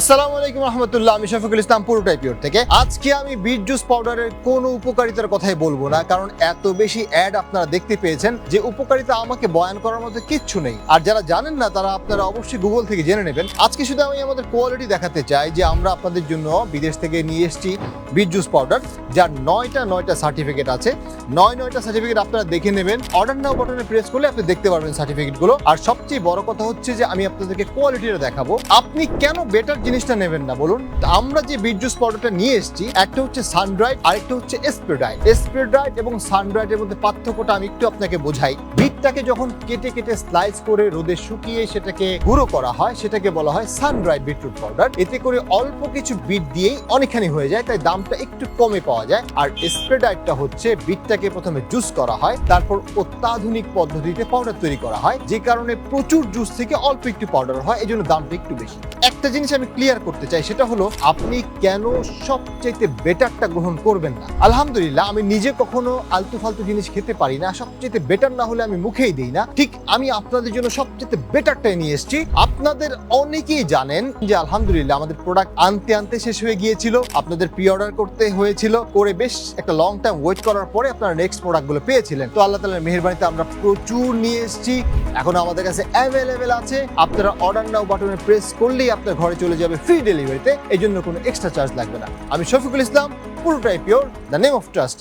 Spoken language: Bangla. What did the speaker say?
আসসালামু আলাইকুম রহমতুল্লাহ, আমি শফিকুল ইসলাম পুরোটাই পিওর থেকে। আজকে আমি বিট জুস পাউডারের কোনো উপকারিতার কথাই বলব না, কারণ এত বেশি অ্যাড আপনারা দেখতে পেয়েছেন যে উপকারিতা আমাকে বয়ান করার মতো কিচ্ছু নেই। আর যারা জানেন না, তারা আপনারা অবশ্যই গুগল থেকে জেনে নেবেন। আজকে শুধু আমি আমাদের কোয়ালিটি দেখাতে চাই যে আমরা আপনাদের জন্য বিদেশ থেকে নিয়ে এসেছি বিট জুস পাউডার, যার নয়টা নয়টা সার্টিফিকেট আছে। নয় নয়টা সার্টিফিকেট আপনারা দেখে নেবেন। অর্ডার নাও বাটনে প্রেস করলে আপনি দেখতে পারবেন সার্টিফিকেটগুলো। আর সবচেয়ে বড় কথা হচ্ছে যে আমি আপনাদেরকে কোয়ালিটিটা দেখাবো। আপনি কেন বেটার জিনিসটা নেবেন না, বলুন। আমরা যে বিট জুস পাউডারটা নিয়ে এসেছি, একটা হচ্ছে সানড্রাইড আরেকটা হচ্ছে স্প্রেডাইট স্প্রেডাইট এবং সানড্রাইডের মধ্যে পার্থক্যটা আমি একটু আপনাকে বোঝাই। বিটটাকে যখন কেটে কেটে স্লাইস করে রোদে শুকিয়ে সেটাকে গুঁড়ো করা হয়, সেটাকে বলা হয় সানড্রাইড বিটরুট পাউডার এতে করে অল্প কিছু বিট দিয়েই অনেকখানি হয়ে যায়, তাই দামটা একটু কমে পাওয়া যায়। আর স্প্রেডাইটটা হচ্ছে বিটটাকে প্রথমে জুস করা হয়, তারপর অত্যাধুনিক পদ্ধতিতে পাউডার তৈরি করা হয়, যে কারণে প্রচুর জুস থেকে অল্প একটু পাউডার হয় এই জন্য দামটা একটু বেশি। একটা জিনিস আমি ক্লিয়ার করতে চাই, সেটা হলো আপনি কেন সবচাইতে বেটারটা গ্রহণ করবেন না? আলহামদুলিল্লাহ, আমি নিজে কখনো আলতু ফালতু জিনিস খেতে পারি না সবচেয়ে বেটার না হলে আমি মুখেই দিই না। ঠিক আমি আপনাদের জন্য সবচেয়ে বেটারটাই নিয়ে এসেছি। আপনাদের অনেকেই জানেন যে আলহামদুলিল্লাহ আমাদের প্রোডাক্ট আনতে আনতে শেষ হয়ে গিয়েছিল, আপনাদের প্রি অর্ডার করতে হয়েছিল, করে বেশ একটা লং টাইম ওয়েট করার পরে আপনারা নেক্সট প্রোডাক্টগুলো পেয়েছিলেন। তো আল্লাহ তালার মেহরবানিতে আমরা প্রচুর নিয়ে এসেছি। এখন আমাদের কাছে অ্যাভেলেবেল আছে, আপনারা অর্ডার নাও বাটনে প্রেস করলেই আপনার ঘরে চলে যাবে ফ্রি ডেলিভারিতে এই জন্য কোনো এক্সট্রা চার্জ লাগবে না। আমি শফিকুল ইসলাম, পুরোটাই pure the name of trust